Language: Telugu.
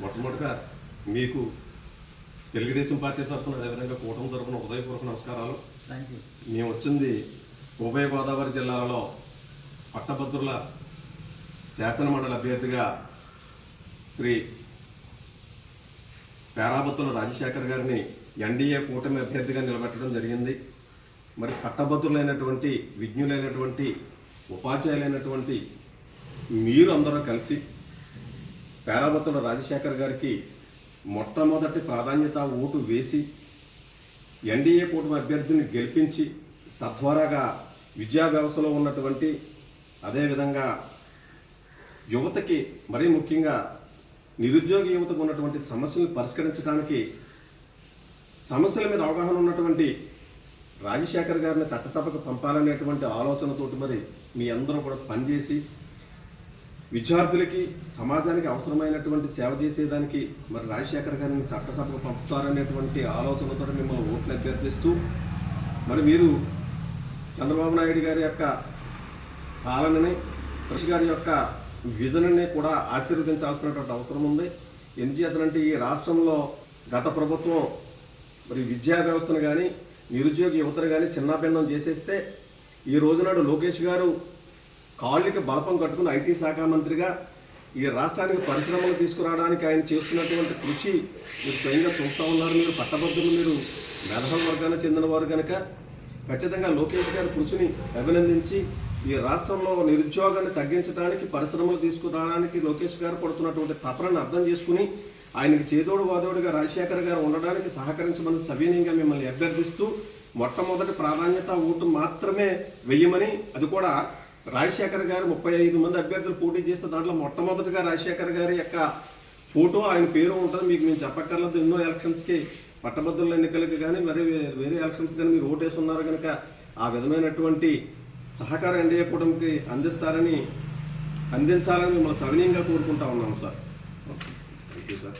మొట్టమొదటిగా మీకు తెలుగుదేశం పార్టీ తరఫున అదేవిధంగా కూటమి తరఫున ఉదయపూర్వక నమస్కారాలు. మేము వచ్చింది ఉభయ గోదావరి జిల్లాలలో పట్టభద్రుల శాసనమండలి అభ్యర్థిగా శ్రీ పేరాబత్తుల రాజశేఖర్ గారిని ఎన్డీఏ కూటమి అభ్యర్థిగా నిలబెట్టడం జరిగింది. మరి పట్టభద్రులైనటువంటి విజ్ఞులైనటువంటి ఉపాధ్యాయులైనటువంటి మీరు అందరూ కలిసి పేరాబత్తుల రాజశేఖర్ గారికి మొట్టమొదటి ప్రాధాన్యత ఓటు వేసి ఎన్డీఏ కూటమి అభ్యర్థిని గెలిపించి తద్వారాగా విద్యా వ్యవస్థలో ఉన్నటువంటి అదేవిధంగా యువతకి మరీ ముఖ్యంగా నిరుద్యోగ యువతకు ఉన్నటువంటి సమస్యలను పరిష్కరించడానికి సమస్యల మీద అవగాహన ఉన్నటువంటి రాజశేఖర్ గారిని చట్టసభకు పంపాలనేటువంటి ఆలోచనతోటి మరి మీ అందరూ కూడా పనిచేసి విద్యార్థులకి సమాజానికి అవసరమైనటువంటి సేవ చేసేదానికి మరి రాజశేఖర్ గారిని చట్టసభకు పంపుతారనేటువంటి ఆలోచనతో మిమ్మల్ని ఓట్లు అభ్యర్థిస్తూ మరి మీరు చంద్రబాబు నాయుడు గారి యొక్క పాలనని కృషి గారి యొక్క విజన్ని కూడా ఆశీర్వదించాల్సినటువంటి అవసరం ఉంది. ఎందుచేతనంటే ఈ రాష్ట్రంలో గత ప్రభుత్వం మరి విద్యా వ్యవస్థను కానీ నిరుద్యోగ యువతను కానీ చిన్నాభిన్నం చేసేస్తే ఈ రోజునాడు లోకేష్ గారు కాళ్ళకి బలపం కట్టుకుని ఐటీ శాఖ మంత్రిగా ఈ రాష్ట్రానికి పరిశ్రమలు తీసుకురావడానికి ఆయన చేస్తున్నటువంటి కృషి మీరు స్వయంగా చూస్తూ ఉన్నారు. మీరు పట్టభద్రులు మీరు మేధావి వర్గానికి చెందినవారు కనుక ఖచ్చితంగా లోకేష్ గారి కృషిని అభినందించి ఈ రాష్ట్రంలో నిరుద్యోగాన్ని తగ్గించడానికి పరిశ్రమలు తీసుకురావడానికి లోకేష్ గారు పడుతున్నటువంటి తపనను అర్థం చేసుకుని ఆయనకి చేదోడు వాదోడుగా రాజశేఖర్ గారు ఉండడానికి సహకరించమని సవినీయంగా మిమ్మల్ని అభ్యర్థిస్తూ మొట్టమొదటి ప్రాధాన్యత ఓటు మాత్రమే వెయ్యమని అది కూడా రాజశేఖర్ గారు ముప్పై ఐదు మంది అభ్యర్థులు పోటీ చేస్తే దాంట్లో మొట్టమొదటిగా రాజశేఖర్ గారి యొక్క ఫోటో ఆయన పేరు ఉంటుంది. మీకు మేము చెప్పక్కర్లేదు. ఎన్నో ఎలక్షన్స్కి పట్టభద్రుల ఎన్నికలకి కానీ మరి వేరే ఎలక్షన్స్ కానీ మీరు ఓటేసి ఉన్నారు కనుక ఆ విధమైనటువంటి సహకారం ఎన్డీఏ కూటమికి అందిస్తారని అందించాలని మిమ్మల్ని సవినీయంగా కోరుకుంటా ఉన్నాము సార్. Thank you sir